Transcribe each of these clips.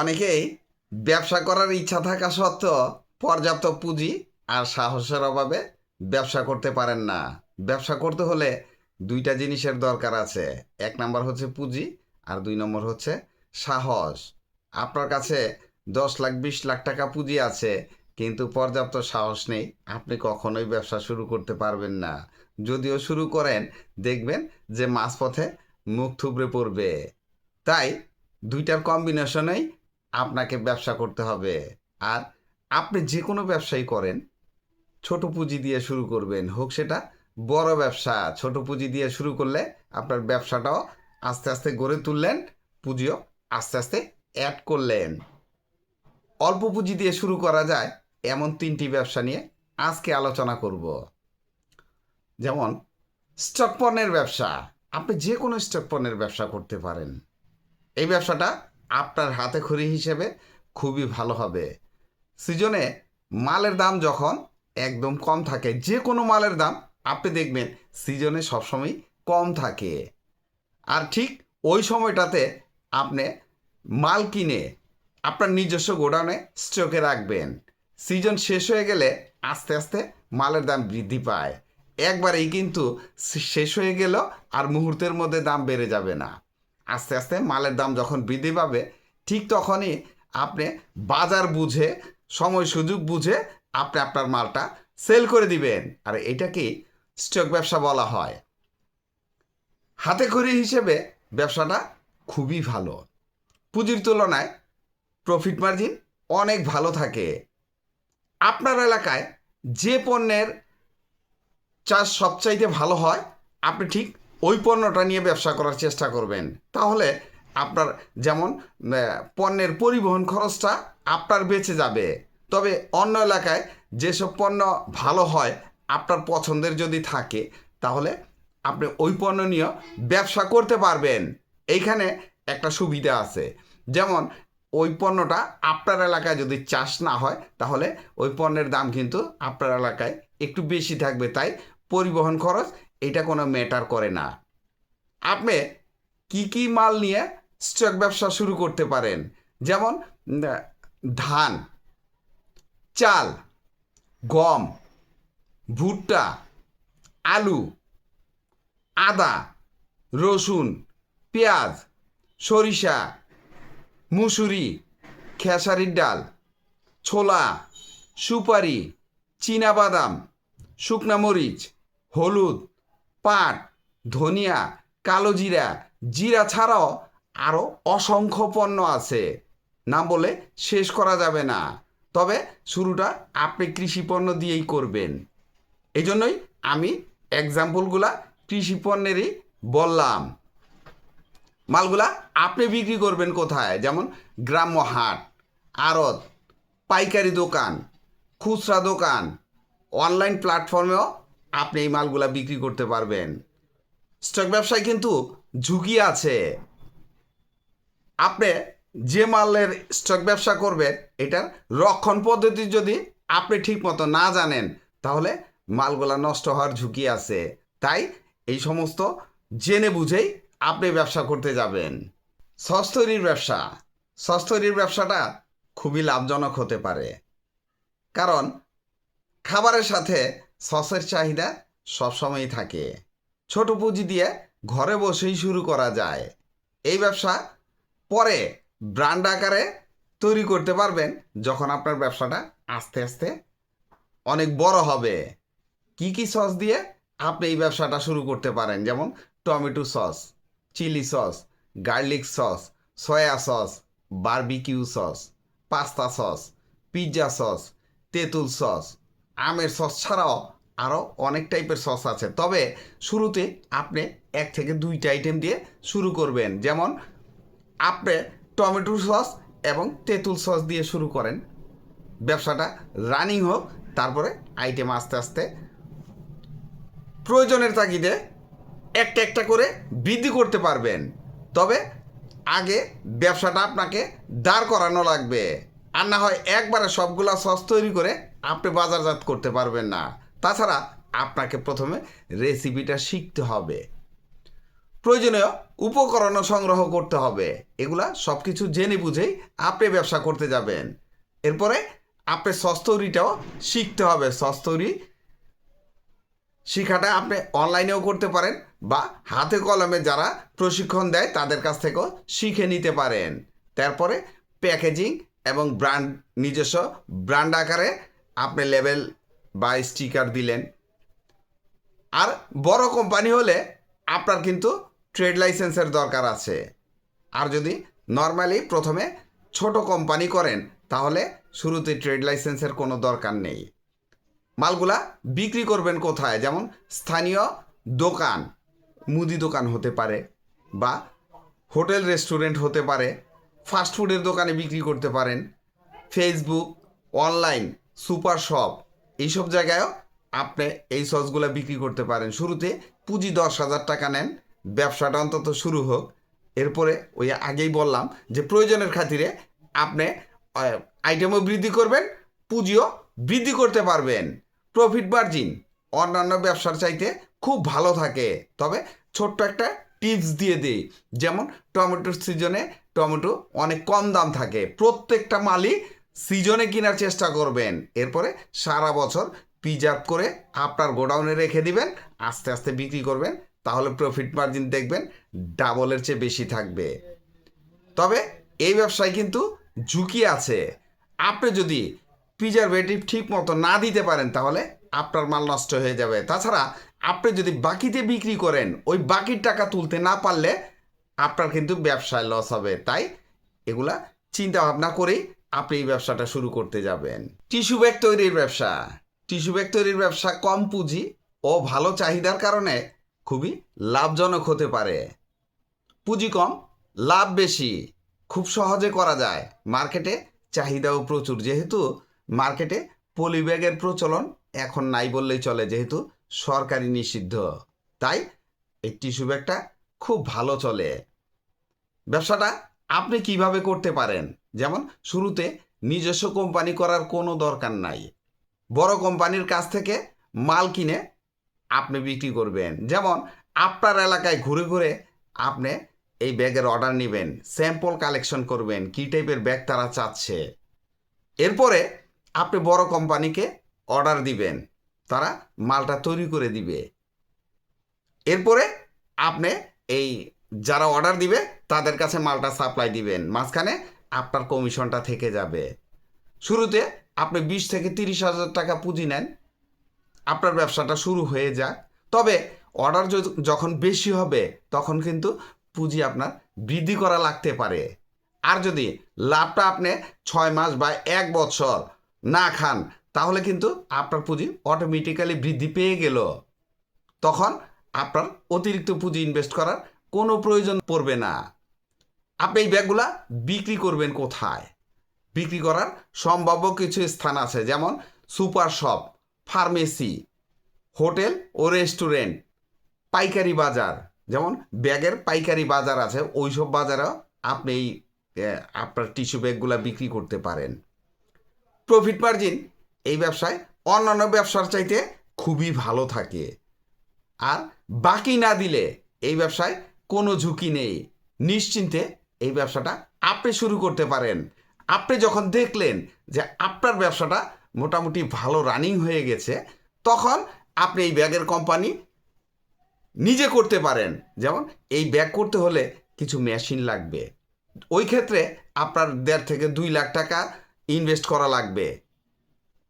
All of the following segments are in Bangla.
অনেকেই ব্যবসা করার ইচ্ছা থাকা সত্ত্বেও পর্যাপ্ত পুঁজি আর সাহসের অভাবে ব্যবসা করতে পারেন না। ব্যবসা করতে হলে দুইটা জিনিসের দরকার আছে। এক নম্বর হচ্ছে পুঁজি আর দুই নম্বর হচ্ছে সাহস। আপনার কাছে দশ লাখ, বিশ লাখ টাকা পুঁজি আছে, কিন্তু পর্যাপ্ত সাহস নেই, আপনি কখনোই ব্যবসা শুরু করতে পারবেন না। যদিও শুরু করেন, দেখবেন যে মাঝপথে মুখ থুবড়ে পড়বে। তাই দুইটার কম্বিনেশনেই আপনাকে ব্যবসা করতে হবে। আর আপনি যে কোনো ব্যবসাই করেন, ছোট পুঁজি দিয়ে শুরু করবেন। হোক সেটা বড় ব্যবসা, ছোট পুঁজি দিয়ে শুরু করলে আপনার ব্যবসাটাও আস্তে আস্তে গড়ে তুললেন, পুঁজিও আস্তে আস্তে অ্যাড করলেন। অল্প পুঁজি দিয়ে শুরু করা যায়, এমন তিনটি ব্যবসা নিয়ে আজকে আলোচনা করব। যেমন, স্টক পণ্যের ব্যবসা। আপনি যে কোনো স্টক পণ্যের ব্যবসা করতে পারেন। এই ব্যবসাটা আপনার হাতে খড়ি হিসেবে খুবই ভালো হবে। সিজনে মালের দাম যখন একদম কম থাকে, যে কোনো মালের দাম আপনি দেখবেন সিজনে সবসময় কম থাকে। আর ঠিক ওই সময়টাতে আপনি মাল কিনে আপনার নিজস্ব গোডাউনে স্টকে রাখবেন। সিজন শেষ হয়ে গেলে আস্তে আস্তে মালের দাম বৃদ্ধি পায়। একবারেই কিন্তু শেষ হয়ে গেল আর মুহূর্তের মধ্যে দাম বেড়ে যাবে না। আস্তে আস্তে মালের দাম যখন বৃদ্ধি পাবে, ঠিক তখনই আপনি বাজার বুঝে, সময় সুযোগ বুঝে আপনি আপনার মালটা সেল করে দিবেন। আর এটাকেই স্টক ব্যবসা বলা হয়। হাতে খড়ি হিসেবে ব্যবসাটা খুবই ভালো। পুঁজির তুলনায় প্রফিট মার্জিন অনেক ভালো থাকে। আপনার এলাকায় যে পণ্যের চাষ সবচাইতে ভালো হয়, আপনি ঠিক ওই পণ্যটা নিয়ে ব্যবসা করার চেষ্টা করবেন। তাহলে আপনার যেমন পণ্যের পরিবহন খরচটা আপনার বেঁচে যাবে। তবে অন্য এলাকায় যেসব পণ্য ভালো হয়, আপনার পছন্দের যদি থাকে, তাহলে আপনি ওই পণ্য নিয়ে ব্যবসা করতে পারবেন। এইখানে একটা সুবিধা আছে। যেমন, ওই পণ্যটা আপনার এলাকায় যদি চাষ না হয়, তাহলে ওই পণ্যের দাম কিন্তু আপনার এলাকায় একটু বেশি থাকবে। তাই পরিবহন খরচ এটা কোনো ম্যাটার করে না। আপনি কি কি মাল নিয়ে স্টক ব্যবসা শুরু করতে পারেন? যেমন ধান, চাল, গম, ভুট্টা, আলু, আদা, রসুন, পেঁয়াজ, সরিষা, মুসুরি, খেসারির ডাল, ছোলা, সুপারি চীনাবাদাম শুকনা মরিচ, হলুদ পাট, ধনিয়া, কালো জিরা জিরা ছাড়াও আরও অসংখ্য পণ্য আছে। না বলে শেষ করা যাবে না। তবে শুরুটা আপনি কৃষি পণ্য দিয়েই করবেন। এই জন্যই আমি এক্সাম্পলগুলা কৃষি পণ্যেরই বললাম। মালগুলা আপনি বিক্রি করবেন কোথায়? যেমন গ্রাম্য হাট, আড়ত, পাইকারি দোকান, খুচরা দোকান অনলাইন প্ল্যাটফর্মেও আপনি এই মালগুলা বিক্রি করতে পারবেন। স্টক ব্যবসায় কিন্তু ঝুঁকি আছে। আপনি যে মালের স্টক ব্যবসা করবেন, এটার রক্ষণ পদ্ধতি যদি আপনি ঠিক মতো না জানেন, তাহলে মালগুলা নষ্ট হওয়ার ঝুঁকি আছে। তাই এই সমস্ত জেনে বুঝেই আপনি ব্যবসা করতে যাবেন। সস তৈরির ব্যবসা। সস তৈরির ব্যবসাটা খুবই লাভজনক হতে পারে। কারণ খাবারের সাথে সসের চাহিদা সবসময়ই থাকে। ছোট পুঁজি দিয়ে ঘরে বসেই শুরু করা যায়। এই ব্যবসা পরে ব্র্যান্ড আকারে তৈরি করতে পারবেন যখন আপনার ব্যবসাটা আস্তে আস্তে অনেক বড় হবে। কি কি সস দিয়ে আপনি এই ব্যবসাটা শুরু করতে পারেন? যেমন tomato sauce, chilli sauce, garlic sauce, soya sauce, barbecue sauce, pasta sauce, pizza sauce, তেঁতুল সস, আমের সস ছাড়াও আরও অনেক টাইপের সস আছে। তবে শুরুতে আপনি এক থেকে দুইটা আইটেম দিয়ে শুরু করবেন। যেমন আপনি টমেটো সস এবং তেঁতুল সস দিয়ে শুরু করেন। ব্যবসাটা রানিং হোক, তারপরে আইটেম আস্তে আস্তে প্রয়োজনের তাগিদে একটা একটা করে বৃদ্ধি করতে পারবেন। তবে আগে ব্যবসাটা আপনাকে দাঁড় করানো লাগবে। আর না হয় একবারে সবগুলা সস তৈরি করে আপনি বাজারজাত করতে পারবেন না। তাছাড়া আপনাকে প্রথমে রেসিপিটা শিখতে হবে। প্রয়োজনীয় উপকরণও সংগ্রহ করতে হবে। এগুলা সব কিছু জেনে বুঝেই আপনি ব্যবসা করতে যাবেন। এরপরে আপনি সস্তরিটাও শিখতে হবে। সস্তরি শিখাটা আপনি অনলাইনেও করতে পারেন বা হাতে কলমে যারা প্রশিক্ষণ দেয় তাদের কাছ থেকেও শিখে নিতে পারেন। তারপরে প্যাকেজিং এবং ব্র্যান্ড নিজস্ব ব্র্যান্ড আকারে আপনি লেবেল বা স্টিকার দিলেন। আর বড় কোম্পানি হলে আপনার কিন্তু ট্রেড লাইসেন্সের দরকার আছে। আর যদি নর্মালি প্রথমে ছোট কোম্পানি করেন, তাহলে শুরুতে ট্রেড লাইসেন্সের কোনো দরকার নেই। মালগুলা বিক্রি করবেন কোথায়? যেমন স্থানীয় দোকান, মুদি দোকান হতে পারে বা হোটেল, রেস্টুরেন্ট হতে পারে ফাস্টফুডের দোকানে বিক্রি করতে পারেন। ফেসবুক, অনলাইন, সুপার শপ এইসব জায়গায়ও আপনি এই সসগুলো বিক্রি করতে পারেন। শুরুতে পুঁজি দশ হাজার টাকা নেন, ব্যবসাটা অন্তত শুরু হোক। এরপরে ওই আগেই বললাম যে প্রয়োজনের খাতিরে আপনি আইটেমও বৃদ্ধি করবেন, পুঁজিও বৃদ্ধি করতে পারবেন। প্রফিট মার্জিন অন্যান্য ব্যবসার চাইতে খুব ভালো থাকে। তবে ছোট্ট একটা টিপস দিয়ে দিই। যেমন টমেটোর সিজনে টমেটো অনেক কম দাম থাকে। প্রত্যেকটা মালই সিজনে কেনার চেষ্টা করবেন। এরপরে সারা বছর প্রিজার্ভ করে আপনার গোডাউনে রেখে দিবেন, আস্তে আস্তে বিক্রি করবেন, তাহলে প্রফিট মার্জিন দেখবেন ডাবলের চেয়ে বেশি থাকবে। তবে এই ব্যবসায় কিন্তু ঝুঁকি আছে। আপনি যদি প্রিজারভেটিভ ঠিক মতো না দিতে পারেন, তাহলে আপনার মাল নষ্ট হয়ে যাবে। তাছাড়া আপনি যদি বাকিতে বিক্রি করেন, ওই বাকির টাকা তুলতে না পারলে আপনার কিন্তু ব্যবসায় লস হবে। তাই এগুলা চিন্তা ভাবনা করেই আপনি এই ব্যবসাটা শুরু করতে যাবেন। টিস্যু ব্যাগ তৈরির ব্যবসা। টিস্যু ব্যাগ তৈরির ব্যবসা কম পুঁজি ও ভালো চাহিদার কারণে খুবই লাভজনক হতে পারে। পুঁজি কম, লাভ বেশি। খুব সহজে করা যায়। মার্কেটে চাহিদাও প্রচুর। যেহেতু মার্কেটে পলি ব্যাগের প্রচলন এখন নাই বললেই চলে, যেহেতু সরকারি নিষিদ্ধ। তাই এই টিস্যু ব্যাগটা খুব ভালো চলে। ব্যবসাটা আপনি কীভাবে করতে পারেন? যেমন শুরুতে নিজস্ব কোম্পানি করার কোনো দরকার নাই। বড় কোম্পানির কাছ থেকে মাল কিনে আপনি বিক্রি করবেন। যেমন আপনার এলাকায় ঘুরে ঘুরে আপনি এই ব্যাগের অর্ডার নেবেন স্যাম্পল কালেকশন করবেন, কী টাইপের ব্যাগ তারা চাচ্ছে। এরপরে আপনি বড় কোম্পানিকে অর্ডার দিবেন, তারা মালটা তৈরি করে দিবে। এরপরে আপনি এই যারা অর্ডার দিবে, তাদের কাছে মালটা সাপ্লাই দিবেন। মাঝখানে আপনার কমিশনটা থেকে যাবে। শুরুতে আপনি বিশ থেকে তিরিশ হাজার টাকা পুঁজি নেন। আপনার ব্যবসাটা শুরু হয়ে যাক। তবে অর্ডার যখন বেশি হবে, তখন কিন্তু পুঁজি আপনার বৃদ্ধি করা লাগতে পারে। আর যদি লাভটা আপনি ছয় মাস বা এক বছর না খান, তাহলে কিন্তু আপনার পুঁজি অটোমেটিক্যালি বৃদ্ধি পেয়ে গেল। তখন আপনার অতিরিক্ত পুঁজি ইনভেস্ট করার কোনো প্রয়োজন পড়বে না। আপনি এই ব্যাগগুলা বিক্রি করবেন কোথায়? বিক্রি করার সম্ভাব্য কিছু স্থান আছে, যেমন সুপার শপ, ফার্মেসি, হোটেল ও রেস্টুরেন্ট, পাইকারি বাজার। যেমন ব্যাগের পাইকারি বাজার আছে, ওইসব বাজারেও আপনি এই আপনার টিস্যু ব্যাগগুলা বিক্রি করতে পারেন। প্রফিট মার্জিন, এই ব্যবসায় অন্যান্য ব্যবসার চাইতে খুবই ভালো থাকে। আর বাকি না দিলে এই ব্যবসায় কোনো ঝুঁকি নেই। নিশ্চিন্তে এই ব্যবসাটা আপনি শুরু করতে পারেন। আপনি যখন দেখলেন যে আপনার ব্যবসাটা মোটামুটি ভালো রানিং হয়ে গেছে, তখন আপনি এই ব্যাগের কোম্পানি নিজে করতে পারেন। যেমন এই ব্যাগ করতে হলে কিছু মেশিন লাগবে। ওই ক্ষেত্রে আপনার দেড় থেকে দুই লাখ টাকা ইনভেস্ট করা লাগবে।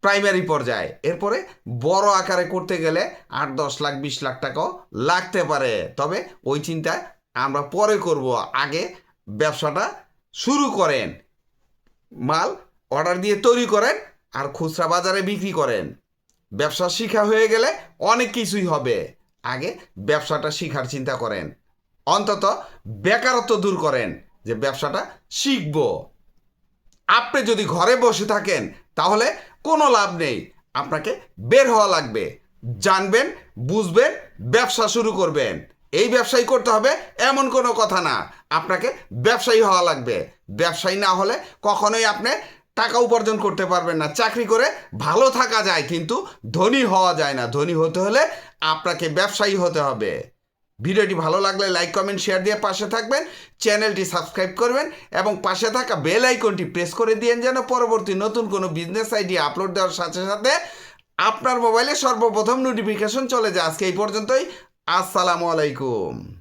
প্রাইমারি পর্যায়ে। এরপরে বড় আকারে করতে গেলে আট, দশ লাখ, বিশ লাখ টাকাও লাগতে পারে। তবে ওই চিন্তা আমরা পরে করব। আগে ব্যবসাটা শুরু করেন। মাল অর্ডার দিয়ে তৈরি করেন আর খুচরা বাজারে বিক্রি করেন। ব্যবসা শিখা হয়ে গেলে অনেক কিছুই হবে। আগে ব্যবসাটা শিখার চিন্তা করেন। অন্তত বেকারত্ব দূর করেন যে ব্যবসাটা শিখব। আপনি যদি ঘরে বসে থাকেন তাহলে কোনো লাভ নেই। আপনাকে বের হওয়া লাগবে। জানবেন, বুঝবেন, ব্যবসা শুরু করবেন। এই ব্যবসায়ী করতে হবে এমন কোনো কথা না। আপনাকে ব্যবসায়ী হওয়া লাগবে। ব্যবসায়ী না হলে কখনোই আপনি টাকা উপার্জন করতে পারবেন না। চাকরি করে ভালো থাকা যায় কিন্তু ধনী হওয়া যায় না। ধনী হতে হলে আপনাকে ব্যবসায়ী হতে হবে। ভিডিওটি ভালো লাগলে লাইক, কমেন্ট, শেয়ার দিয়ে পাশে থাকবেন, চ্যানেলটি সাবস্ক্রাইব করবেন এবং পাশে থাকা বেল আইকনটি প্রেস করে দিয়েন যেন পরবর্তী নতুন কোনো বিজনেস আইডিয়া আপলোড দেওয়ার সাথে সাথে আপনার মোবাইলে সর্বপ্রথম নোটিফিকেশন চলে যায়। আজকে এই পর্যন্তই। আসসালামু আলাইকুম।